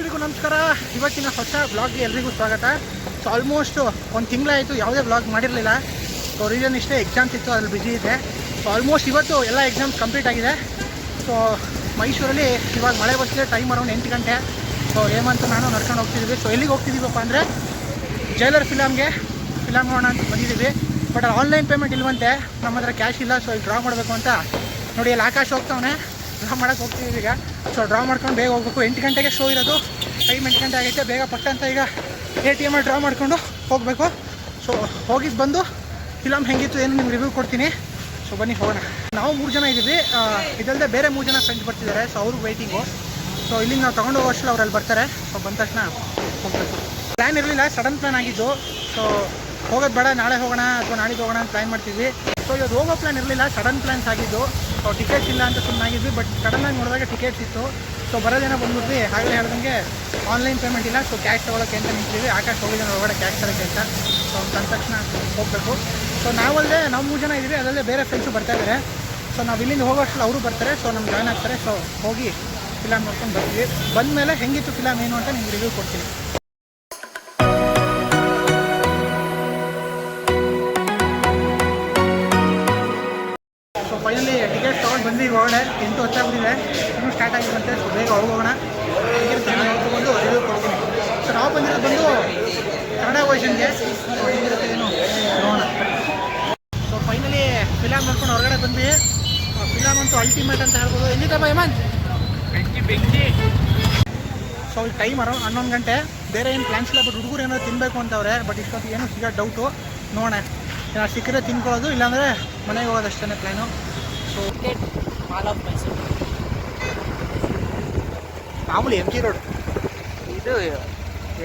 ಎಲ್ರಿಗೂ ನಮಸ್ಕಾರ. ಇವತ್ತಿನ ಹೊಸ ಬ್ಲಾಗ್ಗೆ ಎಲ್ರಿಗೂ ಸ್ವಾಗತ. ಸೊ ಆಲ್ಮೋಸ್ಟ್ ಒಂದು ತಿಂಗಳಾಯಿತು ಯಾವುದೇ ಬ್ಲಾಗ್ ಮಾಡಿರಲಿಲ್ಲ. ಸೊ ರೀಸನ್ ಇಷ್ಟೇ ಎಕ್ಸಾಮ್ಸ್ ಇತ್ತು, ಅದ್ರಲ್ಲಿ ಬಿಜಿ ಇದೆ ಸೊ ಆಲ್ಮೋಸ್ಟ್ ಇವತ್ತು ಎಲ್ಲ ಎಕ್ಸಾಮ್ಸ್ ಕಂಪ್ಲೀಟ್ ಆಗಿದೆ. ಸೊ ಮೈಸೂರಲ್ಲಿ ಇವಾಗ ಮಳೆ ಬರ್ತಿದೆ ಟೈಮ್ ಅರೌಂಡ್ ಎಂಟು ಗಂಟೆ. ಸೊ ಏಮಂತ ನಾನು ನಡ್ಕೊಂಡು ಹೋಗ್ತಿದ್ದೀವಿ ಸೊ ಎಲ್ಲಿಗೆ ಹೋಗ್ತಿದ್ದೀವಪ್ಪ ಅಂದರೆ ಜೈಲರ್ ಫಿಲಮ್ಗೆ ಫಿಲಮ್ ನೋಡೋಣ ಅಂತ ಬಂದಿದ್ದೀವಿ. ಬಟ್ ಆನ್ಲೈನ್ ಪೇಮೆಂಟ್ ಇಲ್ವಂತೆ. ನಮ್ಮ ಹತ್ರ ಕ್ಯಾಶ್ ಇಲ್ಲ ಸೊ ಇಲ್ಲಿ ಡ್ರಾ ಮಾಡಬೇಕು ಅಂತ. ನೋಡಿ, ಅಲ್ಲಿ ಆಕಾಶ ಹೋಗ್ತಾವನೆ. ಡ್ರಾ ಮಾಡೋಕ್ಕೆ ಹೋಗ್ತಿದ್ದೀವಿ ಈಗ. ಸೊ ಡ್ರಾ ಮಾಡ್ಕೊಂಡು ಬೇಗ ಹೋಗ್ಬೇಕು. ಎಂಟು ಗಂಟೆಗೆ ಶೋ ಇರೋದು. ಟೈಮ್ ಎಂಟು ಗಂಟೆ ಆಗೈತೆ. ಬೇಗ ಪಟ್ಟ ಅಂತ ಈಗ ಎ ಟಿ ಎಮಲ್ಲಿ ಡ್ರಾ ಮಾಡಿಕೊಂಡು ಹೋಗಬೇಕು. ಸೊ ಹೋಗಿದ್ದು ಬಂದು ಫಿಲಮ್ ಹೆಂಗಿತ್ತು, ಏನು ನಿಮ್ಗೆ ರಿವ್ಯೂ ಕೊಡ್ತೀನಿ. ಸೊ ಬನ್ನಿ, ಹೋಗೋಣ. ನಾವು ಮೂರು ಜನ ಇದ್ದೀವಿ. ಇದಲ್ಲದೆ ಬೇರೆ ಮೂರು ಜನ ಫ್ರೆಂಡ್ಸ್ ಬರ್ತಿದ್ದಾರೆ. ಸೊ ಅವ್ರಿಗೆ ವೆಯ್ಟಿಂಗು ಸೊ ಇಲ್ಲಿಂದ ನಾವು ತೊಗೊಂಡು ಹೋಗೋ ಅಷ್ಟರಲ್ಲಿ ಅವರಲ್ಲಿ ಬರ್ತಾರೆ. ಸೊ ಬಂದ ತಕ್ಷಣ ಹೋಗ್ಬೇಕು. ಪ್ಲ್ಯಾನ್ ಇರಲಿಲ್ಲ ಸಡನ್ ಪ್ಲ್ಯಾನ್ ಆಗಿದ್ದು. ಸೊ ಹೋಗೋದು ಬೇಡ, ನಾಳೆ ಹೋಗೋಣ ಅಥವಾ ನಾಳೆಗೆ ಹೋಗೋಣ ಅಂತ ಪ್ಲ್ಯಾನ್ ಮಾಡ್ತಿದ್ವಿ. ಸೊ ಇವತ್ತು ಹೋಗೋ ಪ್ಲ್ಯಾನ್ ಇರಲಿಲ್ಲ ಸಡನ್ ಪ್ಲ್ಯಾನ್ಸ್ ಆಗಿದ್ದು. ಸೊ ಟಿಕೆಟ್ಸ್ ಇಲ್ಲ ಅಂತ ಸುಮ್ಮನಾಗಿದ್ವಿ ಬಟ್ ಸಡನ್ನಾಗಿ ನೋಡಿದಾಗ ಟಿಕೆಟ್ಸ್ ಇತ್ತು. ಸೊ ಬರೋದೇನೋ ಬಂದ್ಬಿಟ್ವಿ. ಹಾಗೆ ಹೇಳ್ದಂಗೆ ಆನ್ಲೈನ್ ಪೇಮೆಂಟ್ ಇಲ್ಲ. ಸೊ ಕ್ಯಾಶ್ ತೊಗೊಳಕ್ಕೆ ಅಂತ ನಿಂತೀವಿ ಆಕಾಶ ಹೋಗಿದ್ದಾನೆ ಒಳಗಡೆ ಕ್ಯಾಶ್ ತರೋಕ್ಕೆ ಅಂತ. ಸೊ ತಂದ ತಕ್ಷಣ ಹೋಗಬೇಕು. ಸೊ ನಾವಲ್ಲದೆ ನಾವು ಮೂರು ಜನ ಇದ್ದೀವಿ ಅದಲ್ಲದೆ ಬೇರೆ ಫ್ರೆಂಡ್ಸು ಬರ್ತಾ ಇದ್ದಾರೆ ಸೊ ನಾವು ಇಲ್ಲಿಂದ ಹೋಗೋ ಅಷ್ಟರಲ್ಲಿ ಅವರು ಬರ್ತಾರೆ. ಸೊ ನಮ್ಗೆ ಜಾಯ್ನ್ ಆಗ್ತಾರೆ. ಸೊ ಹೋಗಿ ಫಿಲಮ್ ನೋಡ್ಕೊಂಡು ಬರ್ತೀವಿ. ಬಂದಮೇಲೆ ಹೆಂಗಿತ್ತು ಫಿಲಮ್ ಏನು ಅಂತ ನಿಮ್ಗೆ ರಿವ್ಯೂ ಕೊಡ್ತೀನಿ. ಬಂದಿವಿ ಹೋಗೋಣ ಎಂಟು ಹೊತ್ತಾಗ್ಬಿಟ್ಟಿದೆ ಇನ್ನೂ ಸ್ಟಾರ್ಟ್ ಆಗಿರುತ್ತೆ ಸೊ ಬೇಗ ಹೋಗೋಣ. ತೊಗೊಂಡು ರಿವ್ಯೂ ಕೊಡ್ತೀನಿ ಸೊ ನಾವು ಬಂದಿರೋದು ಬಂದು ಕನ್ನಡ ಹೇಗಿರುತ್ತೆ ಏನು ನೋಡೋಣ. ಸೊ ಫೈನಲಿ ಫಿಲಾಮ್ ನೋಡ್ಕೊಂಡು ಹೊರಗಡೆ ಬಂದ್ವಿ. ಫಿಲಾಮ್ ಅಂತೂ ಅಲ್ಟಿಮೇಟ್ ಅಂತ ಹೇಳ್ಬೋದು. ಎಲ್ಲಿದ್ದಪ್ಪ ಹೇಮಂತ್? ಸೊ ಅಲ್ಲಿ ಟೈಮ್ ಅರೌಂಡ್ ಹನ್ನೊಂದು ಗಂಟೆ. ಬೇರೆ ಏನು ಪ್ಲ್ಯಾನ್ಸ್ ಇಲ್ಲ ಬಟ್ ಹುಡುಗರು ಏನೋ ತಿನ್ನಬೇಕು ಅಂತವ್ರೆ ಬಟ್ ಇಷ್ಟೊತ್ತು ಏನೋ ಸಿಗೋ ಡೌಟು ನೋಡೋಣ. ಏನಾದ್ರು ಸಿಕ್ಕರೆ ತಿನ್ಕೊಳ್ಳೋದು ಇಲ್ಲಾಂದರೆ ಮನೆಗೆ ಹೋಗೋದಷ್ಟೇ plan so mall of Mysuru ಮಾಮೂಲಿ ಎಂ ಜಿ ರೋಡ್ ಇದು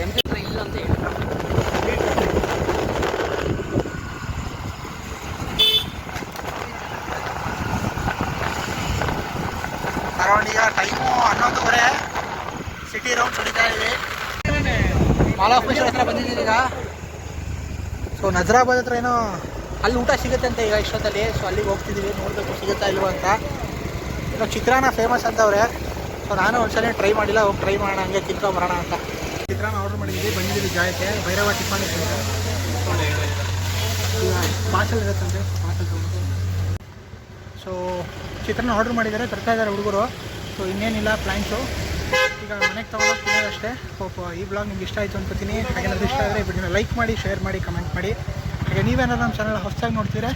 ಎಂ ಜಿ ರೋಡ್ ಇಲ್ಲ ಅಂತ ಹೇಳಿ. ಅರೌಂಡ್ ಈಗ ಟೈಮು ಹನ್ನೊಂದುವರೆ. ಸಿಟಿ ರೌಂಡ್ ಸುಡಿತಾ ಇದೆ. ಮಾಲ್ ಆಫ್ ಮೈಸೂರು ಹತ್ರ ಬಂದಿದ್ದೀವಿ ಈಗ. ಸೊ ನಜರಾಬಾದ್ ಹತ್ರ ಏನೋ ಅಲ್ಲಿ ಊಟ ಸಿಗುತ್ತೆ ಅಂತ ಈಗ ಇಷ್ಟೊತ್ತಲ್ಲಿ. ಸೊ ಅಲ್ಲಿಗೆ ಹೋಗ್ತಿದ್ದೀವಿ ನೋಡಬೇಕು ಸಿಗುತ್ತಾ ಇಲ್ವೋ ಅಂತ. ಇನ್ನು ಚಿತ್ರಾನ್ನ ಫೇಮಸ್ ಅಂತವ್ರೆ. ಸೊ ನಾನು ಒಂದ್ಸಲ ಟ್ರೈ ಮಾಡಿಲ್ಲ. ಹೋಗಿ ಟ್ರೈ ಮಾಡೋಣ. ಹಂಗೆ ತಿನ್ಕೊಂಬರೋಣ ಅಂತ. ಚಿತ್ರಾನ್ನ ಆರ್ಡರ್ ಮಾಡಿದ್ದೀವಿ. ಬಂದಿದ್ದೀವಿ ಜಾಯಕ್ಕೆ ಭೈರವ ಟಿಫಾನಿ ಪಾರ್ಸಲ್ ಇರುತ್ತಂತೆ. ಪಾರ್ಸಲ್ ತೊಗೊಂಡು. ಸೊ ಚಿತ್ರಾನ್ನ ಆರ್ಡರ್ ಮಾಡಿದ್ದಾರೆ. ತರ್ತಾ ಇದ್ದಾರೆ ಹುಡುಗರು. ಸೊ ಇನ್ನೇನಿಲ್ಲ ಪ್ಲ್ಯಾನ್ಸು ಈಗ ಮನೆಗೆ ತೊಗೊಂಡೋಗಿ ಅಷ್ಟೇ ಹೋಪ್ ಈ ಬ್ಲಾಗ್ ನಿಮ್ಗೆ ಇಷ್ಟ ಆಯಿತು ಅನ್ಕೋತೀನಿ. ನಮ್ಗೆ ಇಷ್ಟ ಆದರೆ ಬಿಡಿನ ಲೈಕ್ ಮಾಡಿ ಶೇರ್ ಮಾಡಿ ಕಮೆಂಟ್ ಮಾಡಿ. ಹಾಗೆ ನೀವೇನಾದ್ರು ನಮ್ಮ ಚಾನಲ್ ಹೊಸದಾಗಿ ನೋಡ್ತೀರಾ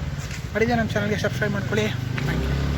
ಅಡಿಗೆ ನಮ್ಮ ಚಾನಲ್ಗೆ ಸಬ್ಸ್ಕ್ರೈಬ್ ಮಾಡ್ಕೊಳ್ಳಿ. Thank you